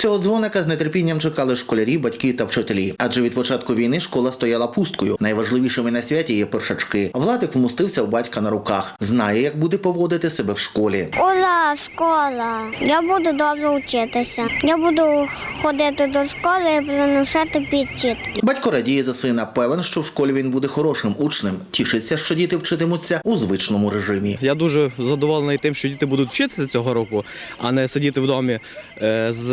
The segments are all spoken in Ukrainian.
Цього дзвоника з нетерпінням чекали школярі, батьки та вчителі. Адже від початку війни школа стояла пусткою. Найважливішими на святі є першачки. Владик вмостився у батька на руках. Знає, як буде поводити себе в школі. Ура, школа! Я буду добре вчитися. Я буду ходити до школи і приносити підчітки. Батько радіє за сина, певен, що в школі він буде хорошим учнем. Тішиться, що діти вчитимуться у звичному режимі. Я дуже задоволений тим, що діти будуть вчитися цього року, а не сидіти в домі е, з,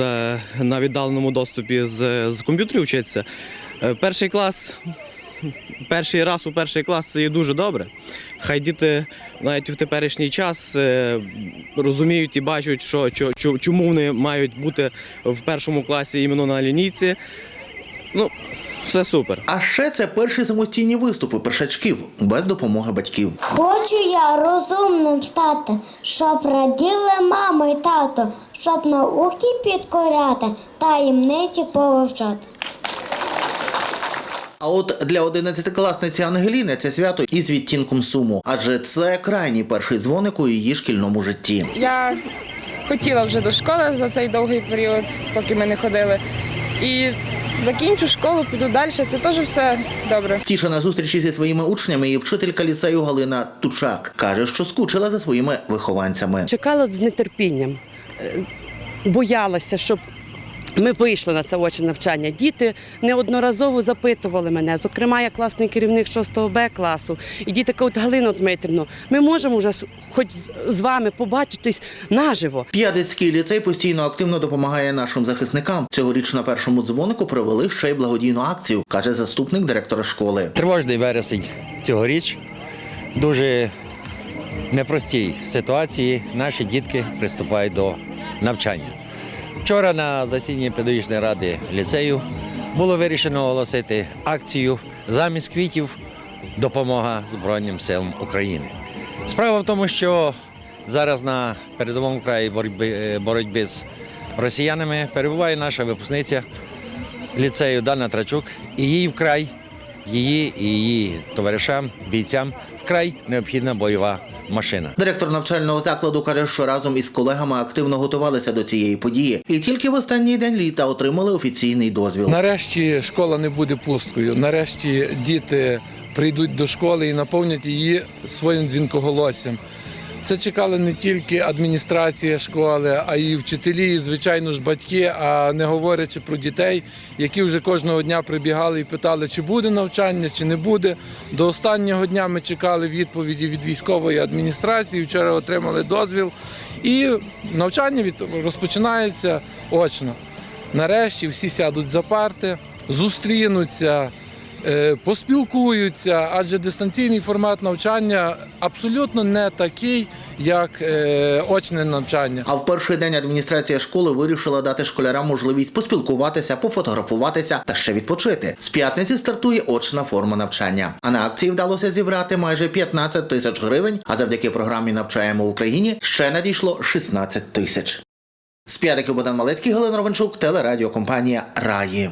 на віддаленому доступі з, з комп'ютерів вчитися. Е, Перший клас, перший раз у перший клас це є дуже добре. Хай діти навіть в теперішній час е, розуміють і бачать, що, чо- чо- чому вони мають бути в першому класі іменно на лінійці. Ну, все супер. А ще це перші самостійні виступи першачків без допомоги батьків. Хочу я розумним стати, щоб раділи мама і тато, щоб науки підкоряти, таємниці повивчати. А от для 11-класниці Ангеліни це свято із відтінком суму, адже це крайній перший дзвоник у її шкільному житті. Я хотіла вже до школи за цей довгий період, поки ми не ходили. І закінчу школу, піду далі. Це теж все добре. Тіша на зустрічі зі своїми учнями і вчителька ліцею Галина Тучак каже, що скучила за своїми вихованцями. Чекала з нетерпінням, Е, боялася, щоб ми вийшли на це очне навчання. Діти неодноразово запитували мене, зокрема, я класний керівник 6 Б класу. І діти кажуть, Галино Дмитрівно, ми можемо вже хоч з- вами побачитись наживо. П'ядицький ліцей постійно активно допомагає нашим захисникам. Цьогоріч на першому дзвонику провели ще й благодійну акцію, каже заступник директора школи. Тривожний вересень цьогоріч. Дуже непростій ситуації наші дітки приступають до навчання. Вчора на засіданні педагогічної ради ліцею було вирішено оголосити акцію замість квітів допомога Збройним силам України. Справа в тому, що зараз на передовому краї боротьби, боротьби з росіянами перебуває наша випускниця ліцею Дана Трачук, і їй вкрай, її і її товаришам, бійцям вкрай необхідна бойова машина. Директор навчального закладу каже, що разом із колегами активно готувалися до цієї події, і тільки в останній день літа отримали офіційний дозвіл. Нарешті школа не буде пусткою. Нарешті діти прийдуть до школи і наповнять її своїм дзвінкоголоссям. Це чекали не тільки адміністрація школи, а й вчителі, і, звичайно ж, батьки, а не говорячи про дітей, які вже кожного дня прибігали і питали, чи буде навчання, чи не буде. До останнього дня ми чекали відповіді від військової адміністрації. Вчора отримали дозвіл. І навчання від розпочинається очно. Нарешті всі сядуть за парти, зустрінуться, поспілкуються, адже дистанційний формат навчання абсолютно не такий, як е, очне навчання. А в перший день адміністрація школи вирішила дати школярам можливість поспілкуватися, пофотографуватися та ще відпочити. З п'ятниці стартує очна форма навчання. А на акції вдалося зібрати майже 15 тисяч гривень. А завдяки програмі Навчаємо в Україні ще надійшло 16 тисяч. З п'ятиків Богдан Малецький, Галина Ровенчук, телерадіокомпанія Раї.